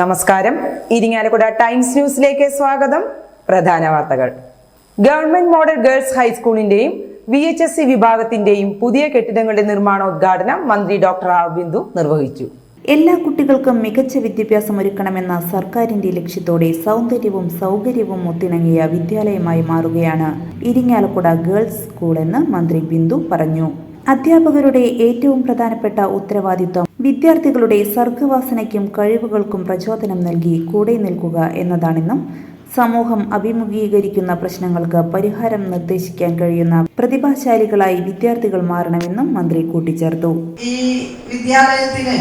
നമസ്കാരം. ഇരിങ്ങാലക്കുട ടൈംസ് ന്യൂസിലേക്ക് സ്വാഗതം. പ്രധാന വാർത്തകൾ. ഗവൺമെന്റ് മോഡൽ ഗേൾസ് ഹൈസ്കൂളിന്റെയും വി എച്ച് എസ് സി വിഭാഗത്തിന്റെയും പുതിയ കെട്ടിടങ്ങളുടെ നിർമ്മാണോദ്ഘാടനം മന്ത്രി ഡോക്ടർ ആർ ബിന്ദു നിർവഹിച്ചു. എല്ലാ കുട്ടികൾക്കും മികച്ച വിദ്യാഭ്യാസം ഒരുക്കണമെന്ന സർക്കാരിന്റെ ലക്ഷ്യത്തോടെ സൗന്ദര്യവും സൗകര്യവും ഒത്തിണങ്ങിയ വിദ്യാലയമായി മാറുകയാണ് ഇരിങ്ങാലക്കുട ഗേൾസ് സ്കൂൾ എന്ന് മന്ത്രി ബിന്ദു പറഞ്ഞു. അധ്യാപകരുടെ ഏറ്റവും പ്രധാനപ്പെട്ട ഉത്തരവാദിത്വം വിദ്യാർത്ഥികളുടെ സർഗവാസനയ്ക്കും കഴിവുകൾക്കും പ്രചോദനം നൽകി കൂടെ നിൽക്കുക എന്നതാണെന്നും സമൂഹം അഭിമുഖീകരിക്കുന്ന പ്രശ്നങ്ങൾക്ക് പരിഹാരം നിർദ്ദേശിക്കാൻ കഴിയുന്ന പ്രതിഭാശാലികളായി വിദ്യാർത്ഥികൾ മാറണമെന്നും മന്ത്രി കൂട്ടിച്ചേർത്തു. ഈ വിദ്യാലയത്തിന്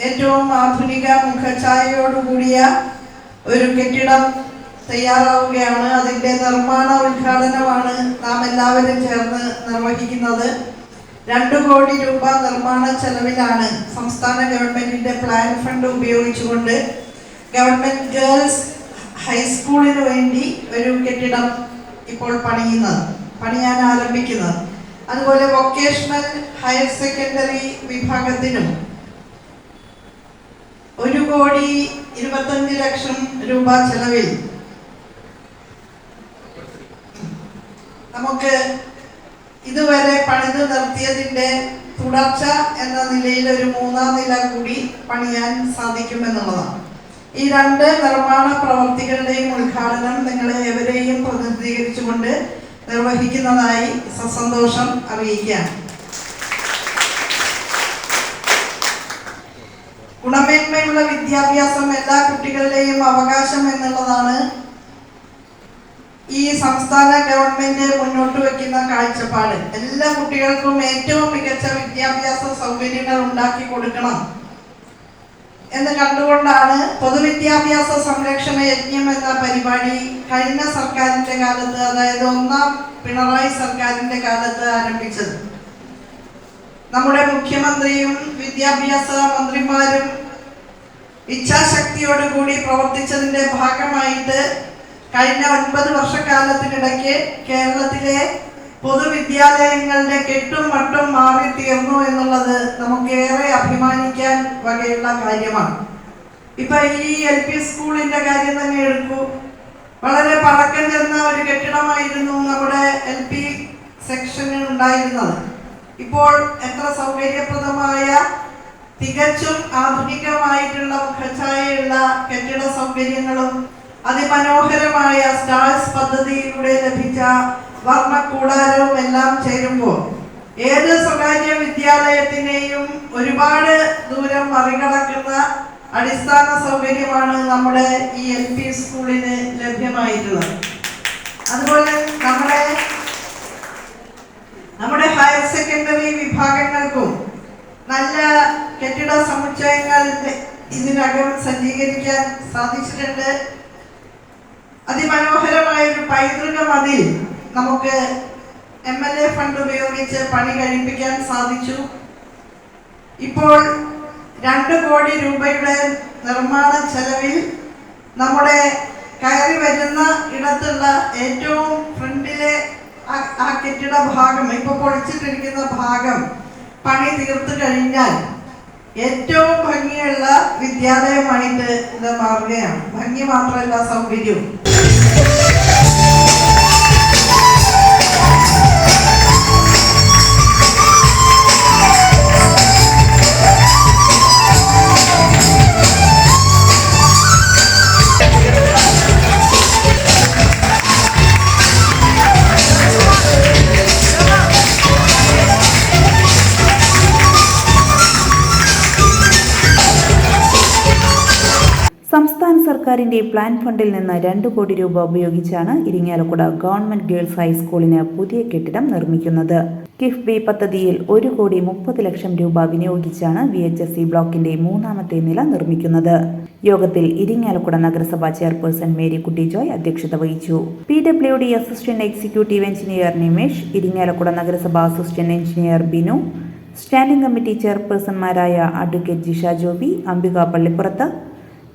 ഏറ്റവും ആധുനിക മുഖഛായയോടുകൂടിയ ഒരു കെട്ടിടം തയ്യാറാവുകയാണ്. അതിന്റെ നിർമ്മാണ ഉദ്ഘാടനമാണ് നാം എല്ലാവരും ചേർന്ന് നിർവഹിക്കുന്നത്. രണ്ടു കോടി രൂപ നിർമ്മാണ ചെലവിലാണ് സംസ്ഥാന ഗവൺമെന്റിന്റെ പ്ലാൻ ഫണ്ട് ഉപയോഗിച്ചുകൊണ്ട് ഗവൺമെന്റ് ഗേൾസ് ഹൈസ്കൂളിന് വേണ്ടി ഒരു കെട്ടിടം ഇപ്പോൾ പണിയുന്നത് പണിയാൻ ആരംഭിക്കുന്നത്. അതുപോലെ വൊക്കേഷണൽ ഹയർ സെക്കൻഡറി വിഭാഗത്തിനും ഒരു കോടി ഇരുപത്തഞ്ച് ലക്ഷം രൂപ ചെലവിൽ നമുക്ക് ഇതുവരെ പണിത് നിർത്തിയതിന്റെ തുടർച്ച എന്ന നിലയിൽ ഒരു മൂന്നാം നില കൂടി പണിയാൻ സാധിക്കുമെന്നുള്ളതാണ്. ഈ രണ്ട് നിർമ്മാണ പ്രവർത്തികളുടെയും ഉദ്ഘാടനം നിങ്ങളെ എവരെയും പ്രതിനിധീകരിച്ചുകൊണ്ട് നിർവഹിക്കുന്നതായി സസന്തോഷം അറിയിക്കാം ഗുണമേന്മയുള്ള വിദ്യാഭ്യാസം എല്ലാ കുട്ടികളുടെയും അവകാശം എന്നുള്ളതാണ് ഈ സംസ്ഥാന ഗവൺമെന്റ് മുന്നോട്ട് വെക്കുന്ന കാഴ്ചപ്പാട്. എല്ലാ കുട്ടികൾക്കും ഏറ്റവും മികച്ച വിദ്യാഭ്യാസ സൗകര്യങ്ങൾ ഉണ്ടാക്കി കൊടുക്കണം എന്ന് കണ്ടുകൊണ്ടാണ് പൊതുവിദ്യാഭ്യാസ സംരക്ഷണ യജ്ഞം എന്ന പരിപാടി കഴിഞ്ഞ സർക്കാരിന്റെ കാലത്ത് അതായത് ഒന്നാം പിണറായി സർക്കാരിന്റെ കാലത്ത് ആരംഭിച്ചത്. നമ്മുടെ മുഖ്യമന്ത്രിയും വിദ്യാഭ്യാസ മന്ത്രിമാരും ഇച്ഛാശക്തിയോടുകൂടി പ്രവർത്തിച്ചതിന്റെ ഭാഗമായിട്ട് കഴിഞ്ഞ ഒൻപത് വർഷക്കാലത്തിനിടയ്ക്ക് കേരളത്തിലെ പൊതുവിദ്യാലയങ്ങളുടെ കെട്ടും മട്ടും മാറി തീർന്നു എന്നുള്ളത് നമുക്കേറെ അഭിമാനിക്കാൻ വകയുള്ള കാര്യമാണ്. ഇപ്പൊ ഈ എൽ പി സ്കൂളിന്റെ കാര്യം തന്നെ എടുക്കൂ. വളരെ പഴക്കം ചെന്ന ഒരു കെട്ടിടമായിരുന്നു നമ്മുടെ എൽ പി സെക്ഷനിൽ ഉണ്ടായിരുന്നത്. ഇപ്പോൾ എത്ര സൗകര്യപ്രദമായ തികച്ചും ആധുനികമായിട്ടുള്ള മുഖഛായയുള്ള കെട്ടിട സൗകര്യങ്ങളും അതിമനോഹരമായ സ്റ്റാർസ് പദ്ധതിയിലൂടെ ലഭിച്ച വർണക്കൂടാരവും എല്ലാം ചേരുമ്പോൾ ഏത് സ്വകാര്യ വിദ്യാലയത്തിനെയും ഒരുപാട് ദൂരം മറികടക്കുന്ന അടിസ്ഥാന സൗകര്യമാണ് നമ്മുടെ ഈ എൽ പി സ്കൂളിന് ലഭ്യമായിട്ടുള്ളത്. അതുപോലെ നമ്മുടെ നമ്മുടെ ഹയർ സെക്കൻഡറി വിഭാഗങ്ങൾക്കും നല്ല കെട്ടിട സമുച്ചയങ്ങൾ ഇതിനകം സജ്ജീകരിക്കാൻ സാധിച്ചിട്ടുണ്ട്. അതിമനോഹരമായ ഒരു പൈതൃക മതിൽ നമുക്ക് എം എൽ എ ഫണ്ട് ഉപയോഗിച്ച് പണി കഴിപ്പിക്കാൻ സാധിച്ചു. ഇപ്പോൾ രണ്ട് കോടി രൂപയുടെ നിർമ്മാണ ചെലവിൽ നമ്മുടെ കയറി വരുന്ന ഇടത്തുള്ള ഏറ്റവും ഫ്രണ്ടിലെ ആ- കെട്ടിട ഭാഗം ഇപ്പൊ പൊളിച്ചിട്ടിരിക്കുന്ന ഭാഗം പണി തീർത്തു കഴിഞ്ഞാൽ ഏറ്റവും ഭംഗിയുള്ള വിദ്യാലയമായിട്ട് ഇത് മാറുകയാണ്. ഭംഗി മാത്രമല്ല സൗകര്യവും. സംസ്ഥാന സർക്കാരിന്റെ പ്ലാൻ ഫണ്ടിൽ നിന്ന് രണ്ട് കോടി രൂപ ഉപയോഗിച്ചാണ് ഇരിങ്ങാലക്കുട ഗവൺമെന്റ് ഗേൾസ് ഹൈസ്കൂളിന് പുതിയ കെട്ടിടം നിർമ്മിക്കുന്നത്. കിഫ്ബി പദ്ധതിയിൽ ഒരു കോടി മുപ്പത് ലക്ഷം രൂപ വിനിയോഗിച്ചാണ് വി എച്ച് എസ് സി ബ്ലോക്കിന്റെ മൂന്നാമത്തെ നില നിർമ്മിക്കുന്നത്. യോഗത്തിൽ ഇരിങ്ങാലക്കുട നഗരസഭാ ചെയർപേഴ്സൺ മേരി കുട്ടി ജോയ് അധ്യക്ഷത വഹിച്ചു. P W D assistant executive engineer Nimesh Irinjalakuda നഗരസഭാ assistant engineer Binu standing committee ചെയർപേഴ്സൺമാരായ advocate Jisha Joby Ambika Pallippurath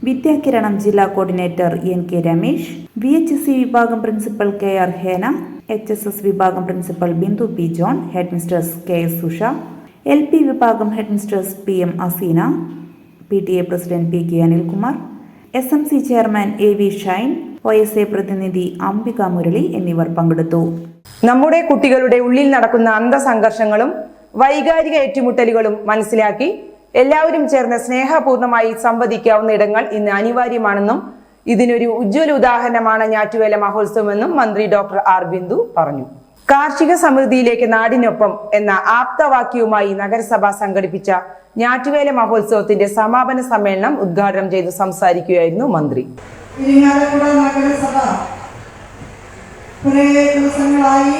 Vidyakiranam ജില്ലാ coordinator N K Ramesh V H S C വിഭാഗം principal K R Hena H S S വിഭാഗം principal Bindu P John head mistress K S Susha L P വിഭാഗം head mistress P M Aseena P T A president P K Anilkumar S M C chairman A V Shine O S A പ്രതിനിധി അംബിക മുരളി എന്നിവർ പങ്കെടുത്തു. നമ്മുടെ കുട്ടികളുടെ ഉള്ളിൽ നടക്കുന്ന അന്തസംഘർഷങ്ങളും വൈകാരിക ഏറ്റുമുട്ടലുകളും മനസ്സിലാക്കി എല്ലാവരും ചേർന്ന് സ്നേഹപൂർണമായി സംവദിക്കാവുന്ന ഇടങ്ങൾ ഇന്ന് അനിവാര്യമാണെന്നും ഇതിനൊരു ഉജ്ജ്വല ഉദാഹരണമാണ് ഞാറ്റുവേല മഹോത്സവമെന്നും മന്ത്രി ഡോക്ടർ ആർ ബിന്ദു പറഞ്ഞു. കാർഷിക സമൃദ്ധിയിലേക്ക് നാടിനൊപ്പം എന്ന ആപ്തവാക്യവുമായി നഗരസഭ സംഘടിപ്പിച്ച ഞാറ്റുവേല മഹോത്സവത്തിന്റെ സമാപന സമ്മേളനം ഉദ്ഘാടനം ചെയ്ത് സംസാരിക്കുകയായിരുന്നു മന്ത്രി. നഗരസഭ ദിവസങ്ങളായി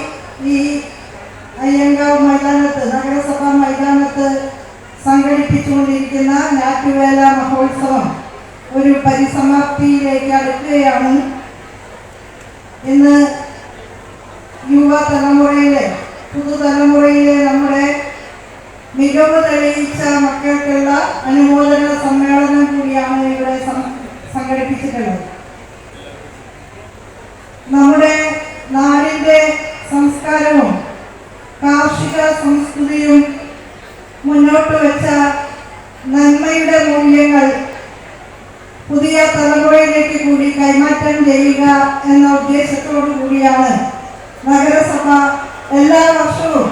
ഈ അയ്യങ്കാവ് മൈതാനത്ത് നഗരസഭാ മൈതാനത്ത് സംഘടിപ്പിച്ചുകൊണ്ടിരിക്കുന്ന ഞാറ്റുവേല മഹോത്സവം ഒരു പരിസമാപ്തിയിലേക്ക് അടുക്കുകയാണ്. ഇന്ന് യുവതലമുറയിലെ പുതുതലമുറയിലെ നമ്മുടെ മികവ് തെളിയിച്ച മക്കൾക്കുള്ള അനുമോദന സമ്മേളനം കൂടിയാണ് ഇവിടെ സംഘടിപ്പിച്ചിട്ടുള്ളത്. നമ്മുടെ നാടിന്റെ സംസ്കാരവും കാർഷിക സംസ്കൃതിയും മുന്നോട്ട് വെച്ച നന്മയുടെ മൂല്യങ്ങൾ പുതിയ തലമുറയിലേക്ക് കൂടി കൈമാറ്റം ചെയ്യുക എന്ന ഉദ്ദേശത്തോടു കൂടിയാണ് നഗരസഭ എല്ലാ വർഷവും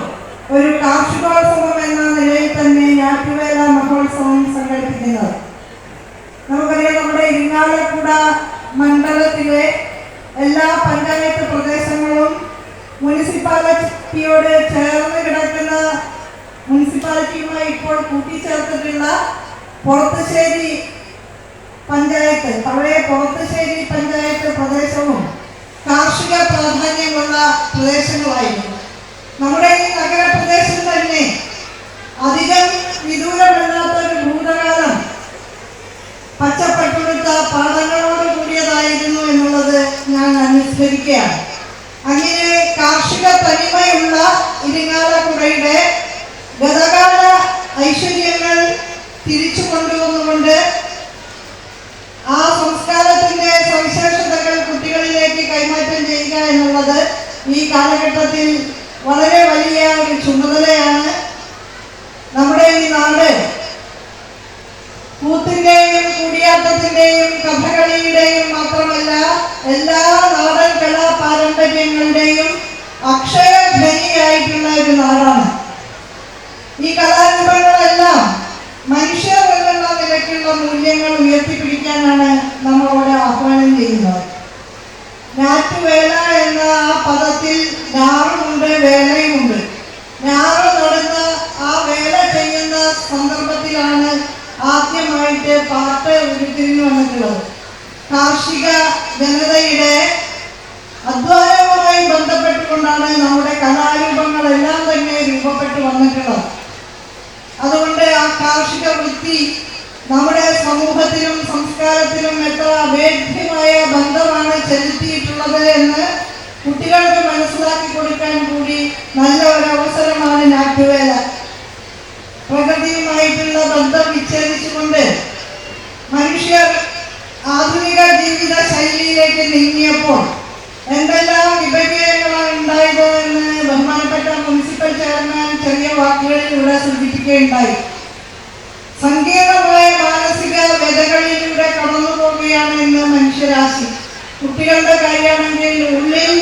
ഒരു കാർഷികോത്സവം ഐശ്വര്യങ്ങൾ തിരിച്ചു കൊണ്ടുവന്നുകൊണ്ട് ആ സംസ്കാരത്തിന്റെ സവിശേഷതകൾ കുട്ടികളിലേക്ക് കൈമാറ്റം ചെയ്യുക എന്നുള്ളത് ഈ കാലഘട്ടത്തിൽ വളരെ വലിയ ഒരു ചുമതലയാണ്. നമ്മുടെ ഈ നാട് കൂത്തിന്റെയും കൂടിയാട്ടത്തിന്റെയും കഥകളിയുടെയും മാത്രമല്ല എല്ലാ നാടൻ കലാ പാരമ്പര്യങ്ങളുടെയും അക്ഷയധനിയായിട്ടുള്ള ഒരു നാടാണ് ഈ കലാരൂപങ്ങളെല്ലാം മനുഷ്യർ എന്നുള്ള നിലയ്ക്കുള്ള മൂല്യങ്ങൾ ഉയർത്തിപ്പിടിക്കാനാണ് നമ്മളോട് ആഹ്വാനം ചെയ്യുന്നത്. ഞാറ്റുവേല എന്ന ആ പദത്തിൽ ഞാറുമുണ്ട് വേലയുമുണ്ട്. ഞാറ് നടുന്ന ആ വേല ചെയ്യുന്ന സന്ദർഭത്തിലാണ് ആദ്യമായിട്ട് പാട്ട് ഉരുത്തിരിഞ്ഞു വന്നിട്ടുള്ളത്. കാർഷിക ജനതയുടെ അധ്വാനവുമായി ബന്ധപ്പെട്ടുകൊണ്ടാണ് നമ്മുടെ കലാരൂപങ്ങളെല്ലാം തന്നെ രൂപപ്പെട്ടു വന്നിട്ടുള്ളത്. അതുകൊണ്ട് ആ കാർഷിക വൃത്തി നമ്മുടെ സമൂഹത്തിലും സംസ്കാരത്തിലും എത്ര അഭേദ്യമായ ബന്ധമാണ് ചെലുത്തിയിട്ടുള്ളത് എന്ന് കുട്ടികൾക്ക് മനസ്സിലാക്കി കൊടുക്കാൻ കൂടി നല്ല ഒരു അവസരമാണ് നാട്ടുവേല. പ്രകൃതിയുമായിട്ടുള്ള ബന്ധം വിച്ഛേദിച്ചുകൊണ്ട് മനുഷ്യർ ആധുനിക ജീവിത ശൈലിയിലേക്ക് നീങ്ങിയപ്പോൾ എന്തെല്ലാം വിപര്യങ്ങളാണ് ഉണ്ടായത് എന്ന് ബഹുമാനപ്പെട്ട മുനിസിപ്പൽ ചെയർമാൻ ചെറിയ വാക്കുകളിലൂടെ സൂചിപ്പിക്കുകയുണ്ടായി. സങ്കീർണമായ മാനസിക വ്യതകളിലൂടെ കടന്നു പോവുകയാണ് ഇന്ന് മനുഷ്യരാശി. കുട്ടികളുടെ കാര്യമാണെങ്കിൽ ഉള്ളിൽ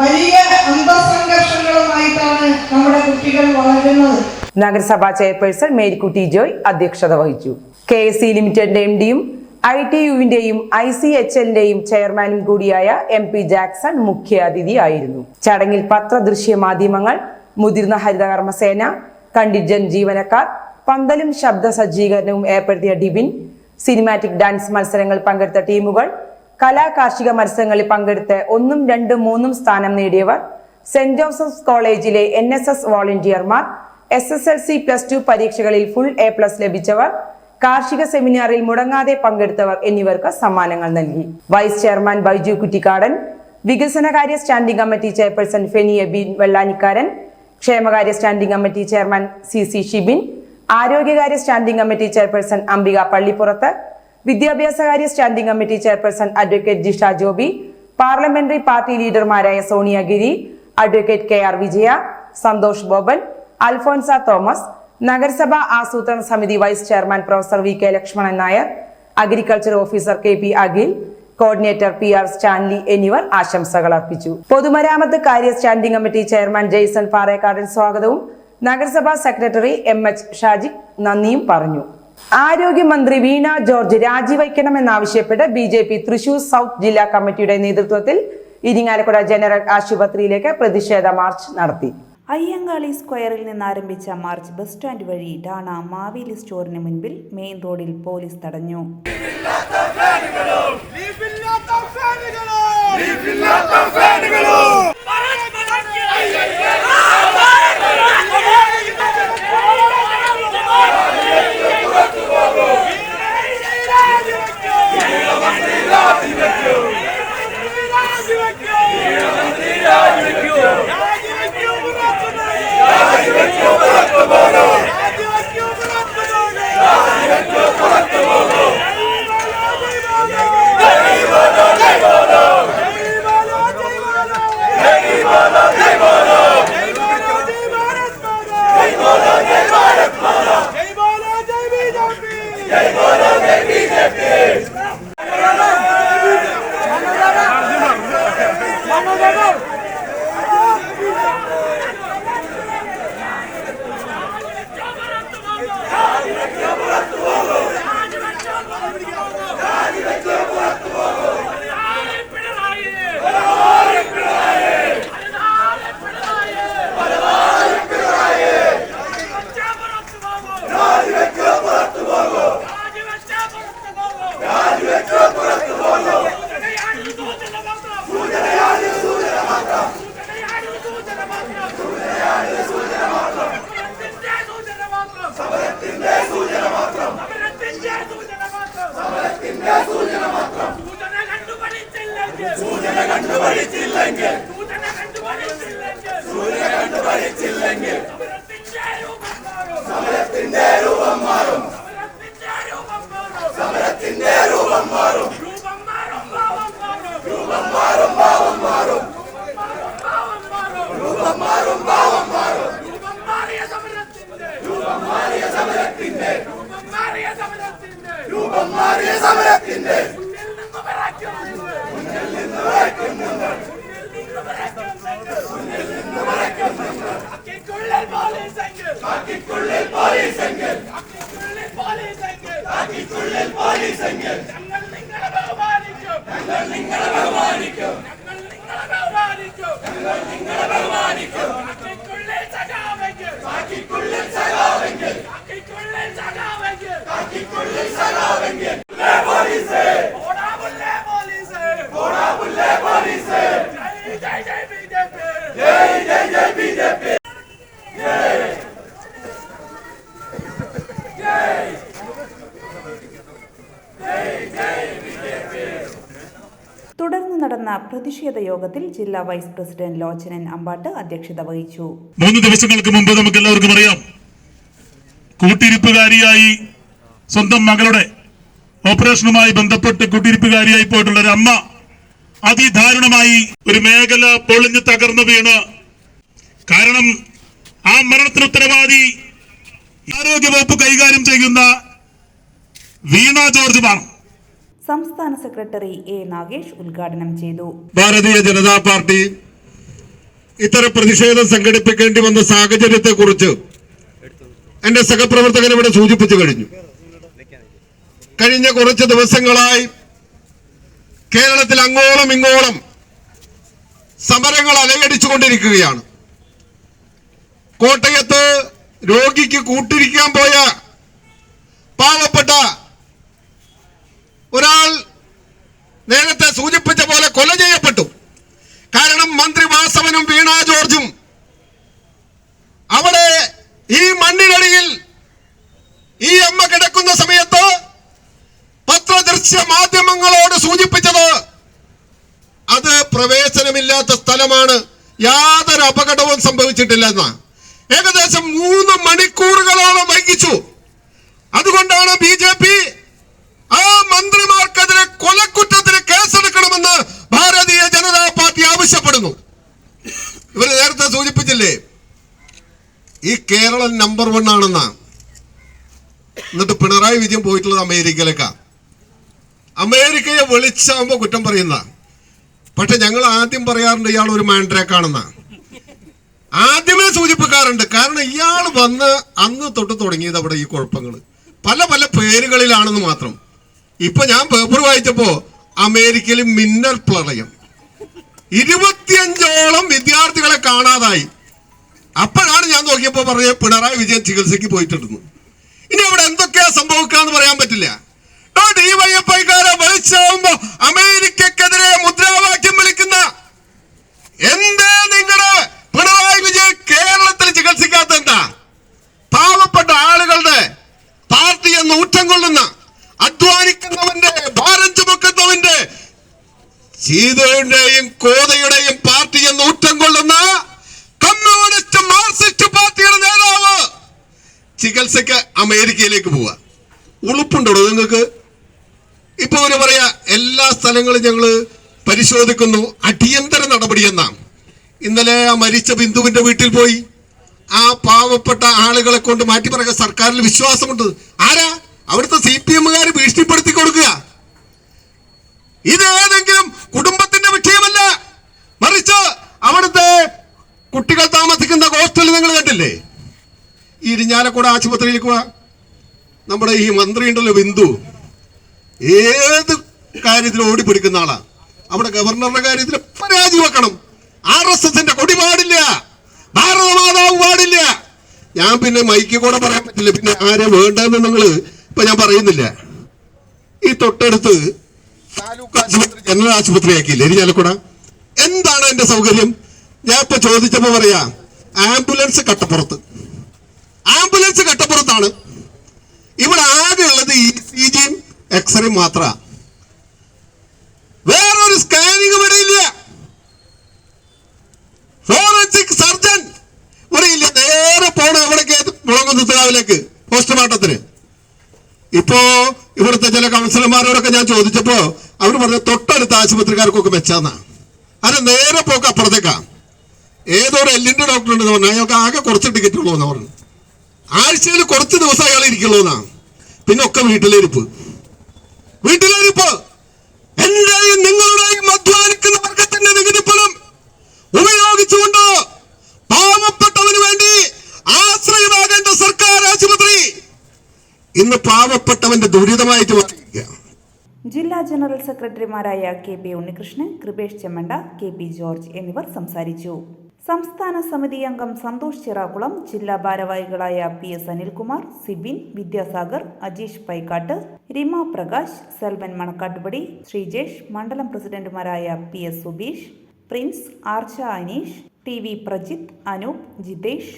വലിയ അന്തസംഘർഷങ്ങളുമായിട്ടാണ് നമ്മുടെ കുട്ടികൾ വളരുന്നത്. നഗരസഭാ ചെയർപേഴ്സൺ മേരിക്കുട്ടി ജോയ് അധ്യക്ഷത വഹിച്ചു. കെ എസ് സി ലിമിറ്റഡിന്റെ എം ഡിയും ഐ ടി യുവിന്റെയും ഐ സി എച്ച് എല്ലിന്റെയും ചെയർമാനും കൂടിയായ എം പി ജാക്സൺ മുഖ്യാതിഥിയായിരുന്നു. ചടങ്ങിൽ പത്രദൃശ്യ മാധ്യമങ്ങൾ മുതിർന്ന ഹരിതകർമ്മസേന കണ്ടിജന്റ് ജീവനക്കാർ പന്തലും ശബ്ദ സജ്ജീകരണവും ഏർപ്പെടുത്തിയ ഡിബിൻ സിനിമാറ്റിക് ഡാൻസ് മത്സരങ്ങൾ പങ്കെടുത്ത ടീമുകൾ കലാകാർഷിക മത്സരങ്ങളിൽ പങ്കെടുത്ത് ഒന്നും രണ്ടും മൂന്നും സ്ഥാനം നേടിയവർ സെന്റ് ജോസഫ്സ് കോളേജിലെ N S S വോളണ്ടിയർമാർ S S L C plus two പരീക്ഷകളിൽ ഫുൾ എ പ്ലസ് ലഭിച്ചവർ കാർഷിക സെമിനാറിൽ മുടങ്ങാതെ പങ്കെടുത്തവർ എന്നിവർക്ക് സമ്മാനങ്ങൾ നൽകി. വൈസ് ചെയർമാൻ ബൈജു കുറ്റിക്കാടൻ വികസനകാര്യ standing committee chairperson Fenny Ebin Vellanikkaran ക്ഷേമകാര്യ standing committee chairman C C Shibin ആരോഗ്യകാര്യ standing committee chairperson Ambika Pallippurath വിദ്യാഭ്യാസകാര്യ standing committee chairperson advocate Jisha Joby parliamentary party ലീഡർമാരായ Sonia Giri advocate K R Vijaya Santhosh Boban Alphonsa Thomas നഗരസഭാ ആസൂത്രണ സമിതി vice chairman professor V K Lakshmanan Nair agriculture officer K P Akhil coordinator P R Stanley എന്നിവർ ആശംസകൾ അർപ്പിച്ചു. പൊതുമരാമത്ത് കാര്യ standing committee chairman Jaison Parekkadan സ്വാഗതവും നഗരസഭാ സെക്രട്ടറി എം എച്ച് ഷാജിക് നന്ദിയും പറഞ്ഞു. ആരോഗ്യമന്ത്രി Veena George രാജിവയ്ക്കണമെന്നാവശ്യപ്പെട്ട് B J P Thrissur south ജില്ലാ കമ്മിറ്റിയുടെ നേതൃത്വത്തിൽ ഇരിങ്ങാലക്കുട ജനറൽ ആശുപത്രിയിലേക്ക് പ്രതിഷേധ മാർച്ച് നടത്തി. അയ്യങ്കാളി സ്ക്വയറിൽ നിന്ന് ആരംഭിച്ച മാർച്ച് ബസ് സ്റ്റാൻഡ് വഴി ഡാണ മാവേലി സ്റ്റോറിന് മുൻപിൽ മെയിൻ റോഡിൽ പോലീസ് തടഞ്ഞു. ഫാനുകളോ? രൂപം മാറിയ സമരത്തിന്റെ മുന്നിൽ നിന്ന് മുന്നിൽ നിന്ന് വിറയ്ക്കുന്നുണ്ട് മുന്നിൽ നിന്ന് വിറയ്ക്കുന്നുണ്ട് കാക്കിക്കുള്ളിൽ പോലീസെങ്കിൽ കാക്കിക്കുള്ളിൽ പോലീസെങ്കിൽ കാക്കിക്കുള്ളിൽ പോലീസെങ്കിൽ കാക്കിക്കുള്ളിൽ പോലീസെങ്കിൽ ഞങ്ങൾ നിങ്ങളെ ബഹുമാനിക്കും. ഞങ്ങൾ നിങ്ങളെ ബഹുമാനിക്കും ഞങ്ങൾ നിങ്ങളെ ബഹുമാനിക്കും ഞങ്ങൾ നിങ്ങളെ ബഹുമാനിക്കും കാക്കിക്കുള്ളിൽ സഖാവെങ്കിൽ കാക്കിക്കുള്ളിൽ സഖാവെങ്കിൽ കാക്കിക്കുള്ളിൽ സഖാവെങ്കിൽ കാക്കിക്കുള്ളിൽ സഖാവെങ്കിൽ പോലീസേ പോടാ പുല്ലേ പോലീസേ പോടാ പുല്ലേ പോലീസേ ജയ് ജയ് ജയ് ബിജെപി ജയ് ജയ് ജയ് ബിജെപി നടന്ന പ്രതിഷേധ യോഗത്തിൽ ജില്ലാ വൈസ് പ്രസിഡന്റ് ലോചനൻ അമ്പാട്ട് അധ്യക്ഷത വഹിച്ചു. മൂന്ന് ദിവസങ്ങൾക്ക് മുമ്പ് നമുക്ക് എല്ലാവർക്കും അറിയാം. കൂട്ടിരിപ്പുകാരിയായി സ്വന്തം മകളുടെ ഓപ്പറേഷനുമായി ബന്ധപ്പെട്ട് കൂട്ടിരിപ്പുകാരിയായി പോയിട്ടുള്ള ഒരു അമ്മ അതിദാരുണമായി ഒരു മേഖല പൊളിഞ്ഞു തകർന്നു വീണ്. കാരണം ആ മരണത്തിന് ഉത്തരവാദി ആരോഗ്യവകുപ്പ് കൈകാര്യം ചെയ്യുന്ന വീണ ജോർജുമാണ് സംസ്ഥാന സെക്രട്ടറി എ നാഗേഷ് ഉദ്ഘാടനം ചെയ്തു. ഭാരതീയ ജനതാ പാർട്ടി ഇത്തരം പ്രതിഷേധം സംഘടിപ്പിക്കേണ്ടി വന്ന സാഹചര്യത്തെ കുറിച്ച് എന്റെ സഹപ്രവർത്തകൻ ഇവിടെ സൂചിപ്പിച്ചു കഴിഞ്ഞു. കഴിഞ്ഞ കുറച്ച് ദിവസങ്ങളായി കേരളത്തിൽ അങ്ങോളം ഇങ്ങോളം സമരങ്ങൾ അലയടിച്ചുകൊണ്ടിരിക്കുകയാണ്. കോട്ടയത്ത് രോഗിക്ക് കൂട്ടിരിക്കാൻ പോയ പാവപ്പെട്ട ഒരാൾ നേരത്തെ സൂചിപ്പിച്ച പോലെ കൊല ചെയ്യപ്പെട്ടു. കാരണം മന്ത്രി വാസവനും വീണ ജോർജും അവിടെ ഈ മണ്ണിനടിയിൽ ഈ അമ്മ കിടക്കുന്ന സമയത്ത് പത്രദൃശ്യ മാധ്യമങ്ങളോട് സൂചിപ്പിച്ചത് അത് പ്രവേശനമില്ലാത്ത സ്ഥലമാണ്. യാതൊരു അപകടവും സംഭവിച്ചിട്ടില്ല എന്ന. ഏകദേശം മൂന്ന് മണിക്കൂറുകളോളം വൈകിച്ചു. അതുകൊണ്ടാണ് ബി ജെ പി ആ മന്ത്രിമാർക്കെതിരെ കൊലക്കുറ്റത്തിന് കേസെടുക്കണമെന്ന് ഭാരതീയ ജനതാ പാർട്ടി ആവശ്യപ്പെടുന്നു ഇവർ നേരത്തെ സൂചിപ്പിച്ചില്ലേ ഈ കേരളം നമ്പർ വൺ ആണെന്നാ. എന്നിട്ട് പിണറായി വിജയൻ പോയിട്ടുള്ളത് അമേരിക്കയിലേക്കാ. അമേരിക്കയെ വിളിച്ചാകുമ്പോ കുറ്റം പറയുന്ന പക്ഷെ ഞങ്ങൾ ആദ്യം പറയാറുണ്ട് ഇയാൾ ഒരു മാൻഡ്രേക്കാണെന്ന ആദ്യമേ സൂചിപ്പിക്കാറുണ്ട്. കാരണം ഇയാൾ വന്ന് അന്ന് തൊട്ട് തുടങ്ങിയത് അവിടെ ഈ കുഴപ്പങ്ങൾ. പല പല പേരുകളിലാണെന്ന് മാത്രം. ഇപ്പൊ ഞാൻ പേപ്പർ വായിച്ചപ്പോ അമേരിക്കയിൽ മിന്നൽ പ്രളയം. ഇരുപത്തിയഞ്ചോളം വിദ്യാർത്ഥികളെ കാണാതായി. അപ്പോഴാണ് ഞാൻ നോക്കിയപ്പോ പറഞ്ഞ പിണറായി വിജയൻ ചികിത്സയ്ക്ക് പോയിട്ടുണ്ടെന്ന്. ഇനി അവിടെ എന്തൊക്കെയാ സംഭവിക്കാന്ന് പറയാൻ പറ്റില്ല. അമേരിക്കയിലേക്ക് പോവുക ഉളുപ്പുണ്ടോ നിങ്ങൾക്ക്? ഇപ്പൊ അവർ പറയാ എല്ലാ സ്ഥലങ്ങളും ഞങ്ങൾ പരിശോധിക്കുന്നു അടിയന്തര നടപടി എന്നാ ഇന്നലെ ആ മരിച്ച ബിന്ദുവിന്റെ വീട്ടിൽ പോയി ആ പാവപ്പെട്ട ആളുകളെ കൊണ്ട് മാറ്റി പറയുക സർക്കാരിൽ വിശ്വാസമുണ്ട്. ആരാ? അവിടുത്തെ സി പി എമ്മുകാർ ഭീഷണിപ്പെടുത്തി കൊടുക്കുക. ഇത് ഏതെങ്കിലും കുടുംബത്തിന്റെ വിഷയമല്ല. മറിച്ച് അവിടുത്തെ കുട്ടികൾ താമസിക്കുന്ന ഹോസ്റ്റലിൽ നിങ്ങൾ കണ്ടില്ലേ? ഇരിഞ്ഞാലക്കുട ആശുപത്രിയിൽ നമ്മുടെ ഈ മന്ത്രി ഉണ്ടല്ലോ ബിന്ദു. ഏത് കാര്യത്തിൽ ഓടിപ്പിടിക്കുന്ന ആളാ. അവിടെ ഗവർണറുടെ കാര്യത്തിൽ പരാജി വെക്കണം. ആർ എസ് എസിന്റെ കൊടി പാടില്ല. ഭാരതമാതാവ് പാടില്ല ഞാൻ പിന്നെ മൈക്ക് കൂടെ പറയാൻ പറ്റില്ല. പിന്നെ ആരെ വേണ്ടെന്ന് നിങ്ങൾ ഇപ്പൊ ഞാൻ പറയുന്നില്ല. ഈ തൊട്ടടുത്ത് താലൂക്ക് ആശുപത്രി ജനറൽ ആശുപത്രി ആക്കിയില്ലേ? ഇരിഞ്ഞാലക്കുട എന്താണ് എന്റെ സൗകര്യം? ഞാൻ ഇപ്പൊ ചോദിച്ചപ്പോ പറയാ ആംബുലൻസ് കട്ടപ്പുറത്ത്. ആംബുലൻസ് കട്ടപ്പുറത്താണ്. ഇവിടെ ആകെ ഉള്ളത് ഇ സി ജിയും എക്സ്റേയും മാത്ര. വേറൊരു സ്കാനിങ് ഇവിടെ ഇല്ല. ഫോറൻസിക് സർജൻ ഇവിടെ ഇല്ല. നേരെ പോണം അവിടെ മുളങ്കുന്നത്തിലാവിലേക്ക് പോസ്റ്റ്മോർട്ടത്തിന് ഇപ്പോ ഇവിടുത്തെ ചില കൗൺസിലർമാരോടൊക്കെ ഞാൻ ചോദിച്ചപ്പോ അവർ പറഞ്ഞ തൊട്ടടുത്ത ആശുപത്രിക്കാർക്കൊക്കെ മെച്ചാന്നാ. അത് നേരെ പോക്ക് അപ്പുറത്തേക്കാ. ഏതൊരു എല്ലിന്റെ ഡോക്ടർ ഉണ്ടെന്ന് പറഞ്ഞു. അയാൾക്ക് ആകെ കുറച്ച് ടിക്കറ്റ് ഉള്ളൂ എന്ന് പറഞ്ഞു. ആഴ്ചയിൽ കുറച്ച് ദിവസം അയാൾ ഇരിക്കുള്ളൂ പിന്നെ ഒക്കെ വീട്ടിലിരിപ്പ്. വീട്ടിലിരിപ്പ്. എന്റെയും നിങ്ങളുടെയും അധ്വാനിക്കുന്ന വർഗത്തിന്റെ നികുതി പണം ഉപയോഗിച്ചുകൊണ്ട് പാവപ്പെട്ടവന് വേണ്ടി ആശ്രയമാകേണ്ട സർക്കാർ ആശുപത്രി ഇന്ന് പാവപ്പെട്ടവന്റെ ദുരിതമായിട്ട് മാറിയിരിക്കുക ജില്ലാ ജനറൽ സെക്രട്ടറിമാരായ K P Unnikrishnan Kripesh Chemmanda K P George എന്നിവർ സംസാരിച്ചു. സംസ്ഥാന സമിതി അംഗം സന്തോഷ് ചിറാകുളം ജില്ലാ ഭാരവാഹികളായ പി എസ് അനിൽകുമാർ സിബിൻ വിദ്യാസാഗർ അജീഷ് പൈക്കാട്ട് റിമ പ്രകാശ് സെൽവൻ മണക്കാട്ടുപടി ശ്രീജേഷ് മണ്ഡലം പ്രസിഡന്റുമാരായ P S Subeesh Prince Archa Aneesh T V Prajith Anoop Jithesh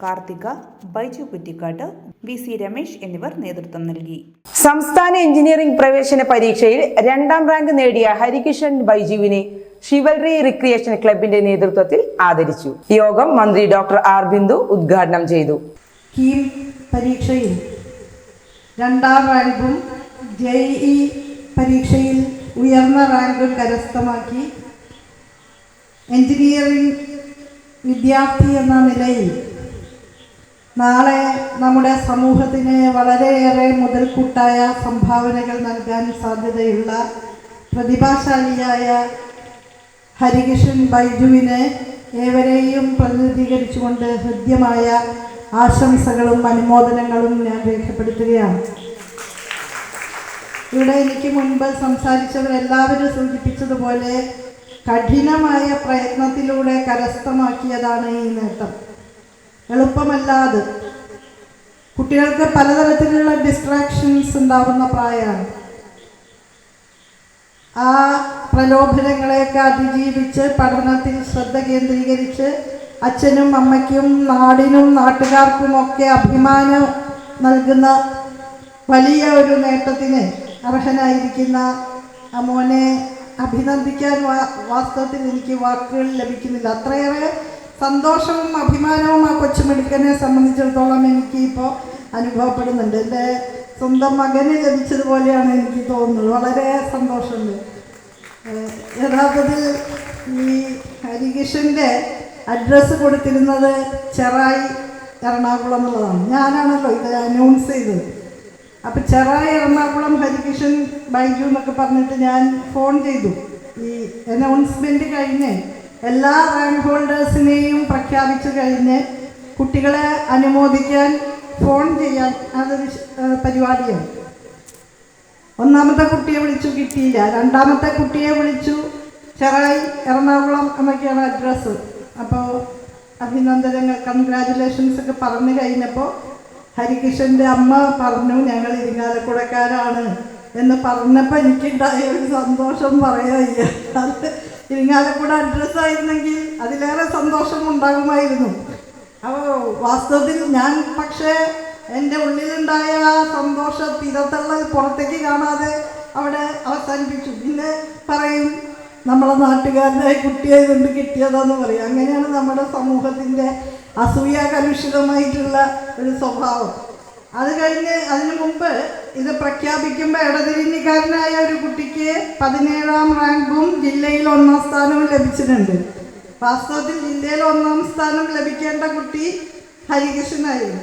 Karthika Baiju Kuttikkattu V C Ramesh എന്നിവർ നേതൃത്വം നൽകി. സംസ്ഥാന എഞ്ചിനീയറിംഗ് പ്രവേശന പരീക്ഷയിൽ രണ്ടാം റാങ്ക് നേടിയ ഹരികിഷൻ ബൈജുവിനെ ഷിവൽറി റിക്രിയേഷൻ ക്ലബിന്റെ നേതൃത്വത്തിൽ ആദരിച്ചു. യോഗം മന്ത്രി ഡോക്ടർ ആർ ബിന്ദു ഉദ്ഘാടനം ചെയ്തു. കീം പരീക്ഷയിൽ രണ്ടാം റാങ്കും ജെ പരീക്ഷയിൽ ഉയർന്ന റാങ്കും കരസ്ഥമാക്കി. എഞ്ചിനീയറിംഗ് വിദ്യാർത്ഥി എന്ന നിലയിൽ നാളെ നമ്മുടെ സമൂഹത്തിന് വളരെയേറെ മുതൽക്കൂട്ടായ സംഭാവനകൾ നൽകാൻ സാധ്യതയുള്ള പ്രതിഭാശാലിയായ ഹരികൃഷ്ണൻ ബൈജുവിനെ ഏവരെയും പ്രതിനിധീകരിച്ചുകൊണ്ട് ഹൃദ്യമായ ആശംസകളും അനുമോദനങ്ങളും ഞാൻ രേഖപ്പെടുത്തുകയാണ്. ഇവിടെ എനിക്ക് മുൻപ് സംസാരിച്ചവരെല്ലാവരും സൂചിപ്പിച്ചതുപോലെ കഠിനമായ പ്രയത്നത്തിലൂടെ കരസ്ഥമാക്കിയതാണ് ഈ നേട്ടം. എളുപ്പമല്ലാതെ കുട്ടികൾക്ക് പലതരത്തിലുള്ള ഡിസ്ട്രാക്ഷൻസ് ഉണ്ടാവുന്ന പ്രായമാണ്. ആ പ്രലോഭനങ്ങളെയൊക്കെ അതിജീവിച്ച് പഠനത്തിൽ ശ്രദ്ധ കേന്ദ്രീകരിച്ച് അച്ഛനും അമ്മയ്ക്കും നാടിനും നാട്ടുകാർക്കുമൊക്കെ അഭിമാനം നൽകുന്ന വലിയ ഒരു നേട്ടത്തിന് അർഹനായിരിക്കുന്ന മോനെ അഭിനന്ദിക്കാൻ വാസ്തവത്തിൽ എനിക്ക് വാക്കുകൾ ലഭിക്കുന്നില്ല. അത്രയേറെ സന്തോഷവും അഭിമാനവും ആ കൊച്ചുമിടുക്കനെ സംബന്ധിച്ചിടത്തോളം എനിക്ക് ഇപ്പോൾ അനുഭവപ്പെടുന്നുണ്ട്. എന്റെ സ്വന്തം മകന് ലഭിച്ചതുപോലെയാണ് എനിക്ക് തോന്നുന്നത്. വളരെ സന്തോഷമുണ്ട്. യഥാർത്ഥത്തിൽ ഈ ഹരികൃഷ്ണന്റെ അഡ്രസ്സ് കൊടുത്തിരുന്നത് ചെറായി എറണാകുളം എന്നുള്ളതാണ്. ഞാനാണല്ലോ ഇത് അനൗൺസ് ചെയ്തത്. അപ്പം ചെറായി എറണാകുളം ഹരികൃഷ്ണൻ ബൈജു എന്നൊക്കെ പറഞ്ഞിട്ട് ഞാൻ ഫോൺ ചെയ്തു. ഈ അനൗൺസ്മെന്റ് കഴിഞ്ഞ് എല്ലാ റാങ്ക് ഹോൾഡേഴ്സിനെയും പ്രഖ്യാപിച്ചു കഴിഞ്ഞ് കുട്ടികളെ അനുമോദിക്കാൻ ഫോൺ ചെയ്യാൻ അതൊരു പരിപാടിയാണ്. ഒന്നാമത്തെ കുട്ടിയെ വിളിച്ചു കിട്ടിയില്ല. രണ്ടാമത്തെ കുട്ടിയെ വിളിച്ചു. ചെറായി എറണാകുളം എന്നൊക്കെയാണ് അഡ്രസ്സ് അപ്പോൾ അഭിനന്ദനങ്ങൾ. കൺഗ്രാജുലേഷൻസ് ഒക്കെ പറഞ്ഞു കഴിഞ്ഞപ്പോൾ ഹരികൃഷ്ണന്റെ അമ്മ പറഞ്ഞു ഞങ്ങൾ ഇരിങ്ങാലക്കുടക്കാരാണ് എന്ന് പറഞ്ഞപ്പോൾ എനിക്കുണ്ടായ ഒരു സന്തോഷം പറയുകയ്യ അത് ഇരിങ്ങാലക്കുട അഡ്രസ്സായിരുന്നെങ്കിൽ അതിലേറെ സന്തോഷം ഉണ്ടാകുമായിരുന്നു. അപ്പോൾ വാസ്തവത്തിൽ ഞാൻ പക്ഷേ എന്റെ ഉള്ളിലുണ്ടായ ആ സന്തോഷ തിരത്തള്ളൽ പുറത്തേക്ക് കാണാതെ അവിടെ അവസാനിപ്പിച്ചു. പിന്നെ പറയും നമ്മളെ നാട്ടുകാരുടെ കുട്ടിയെ കൊണ്ട് കിട്ടിയതാന്ന് പറയും. അങ്ങനെയാണ് നമ്മുടെ സമൂഹത്തിന്റെ അസൂയ കലുഷിതമായിട്ടുള്ള ഒരു സ്വഭാവം. അത് കഴിഞ്ഞ് അതിനു മുമ്പ് ഇത് പ്രഖ്യാപിക്കുമ്പോൾ ഇടതിരിഞ്ഞിക്കാരനായ ഒരു കുട്ടിക്ക് പതിനേഴാം റാങ്കും ജില്ലയിൽ ഒന്നാം സ്ഥാനവും ലഭിച്ചിട്ടുണ്ട്. വാസ്തവത്തിൽ ജില്ലയിൽ ഒന്നാം സ്ഥാനം ലഭിക്കേണ്ട കുട്ടി ഹരികൃഷ്ണനായിരുന്നു.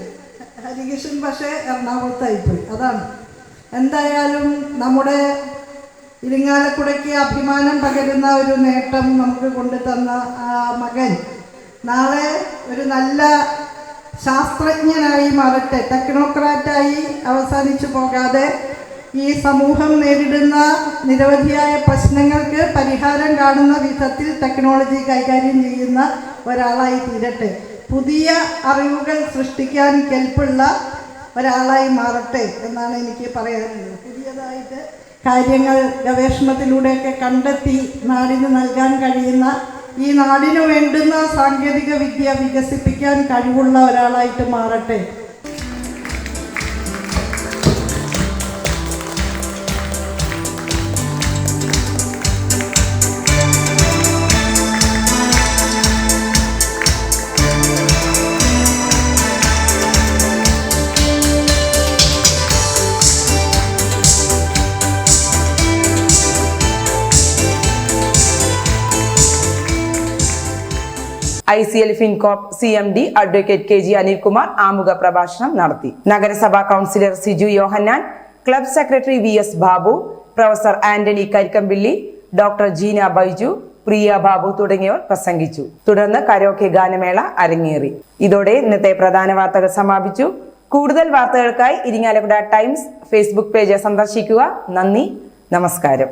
ഹരികൃഷ്ണൻ പക്ഷേ എറണാകുളത്തായിപ്പോയി. അതാണ്. എന്തായാലും നമ്മുടെ ഇരിങ്ങാലക്കുടയ്ക്ക് അഭിമാനം പകരുന്ന ഒരു നേട്ടം നമുക്ക് കൊണ്ടുതന്ന ആ മകൻ നാളെ ഒരു നല്ല ശാസ്ത്രജ്ഞനായി മാറട്ടെ. ടെക്നോക്രാറ്റായി അവസാനിച്ചു പോകാതെ ഈ സമൂഹം നേരിടുന്ന നിരവധിയായ പ്രശ്നങ്ങൾക്ക് പരിഹാരം കാണുന്ന വിധത്തിൽ ടെക്നോളജി കൈകാര്യം ചെയ്യുന്ന ഒരാളായി തീരട്ടെ. പുതിയ അറിവുകൾ സൃഷ്ടിക്കാൻ കെൽപ്പുള്ള ഒരാളായി മാറട്ടെ എന്നാണ് എനിക്ക് പറയാനുള്ളത്. പുതിയതായിട്ട് കാര്യങ്ങൾ ഗവേഷണത്തിലൂടെയൊക്കെ കണ്ടെത്തി നാടിന് നൽകാൻ കഴിയുന്ന ഈ നാടിന് വേണ്ടുന്ന സാങ്കേതിക വിദ്യ വികസിപ്പിക്കാൻ കഴിവുള്ള ഒരാളായിട്ട് മാറട്ടെ. I C L Fincorp C M D advocate K G Anilkumar ആമുഖ പ്രഭാഷണം നടത്തി. നഗരസഭാ councillor Siju Yohannan club secretary V S Babu professor Antony Karikkampilly doctor Jeena Baiju Priya Babu തുടങ്ങിയവർ പ്രസംഗിച്ചു. തുടർന്ന് കരോക്കെ ഗാനമേള അരങ്ങേറി. ഇതോടെ ഇന്നത്തെ പ്രധാന വാർത്തകൾ സമാപിച്ചു. കൂടുതൽ വാർത്തകൾക്കായി ഇരിങ്ങാലക്കുട ടൈംസ് ഫേസ്ബുക്ക് പേജ് സന്ദർശിക്കുക. നന്ദി. നമസ്കാരം.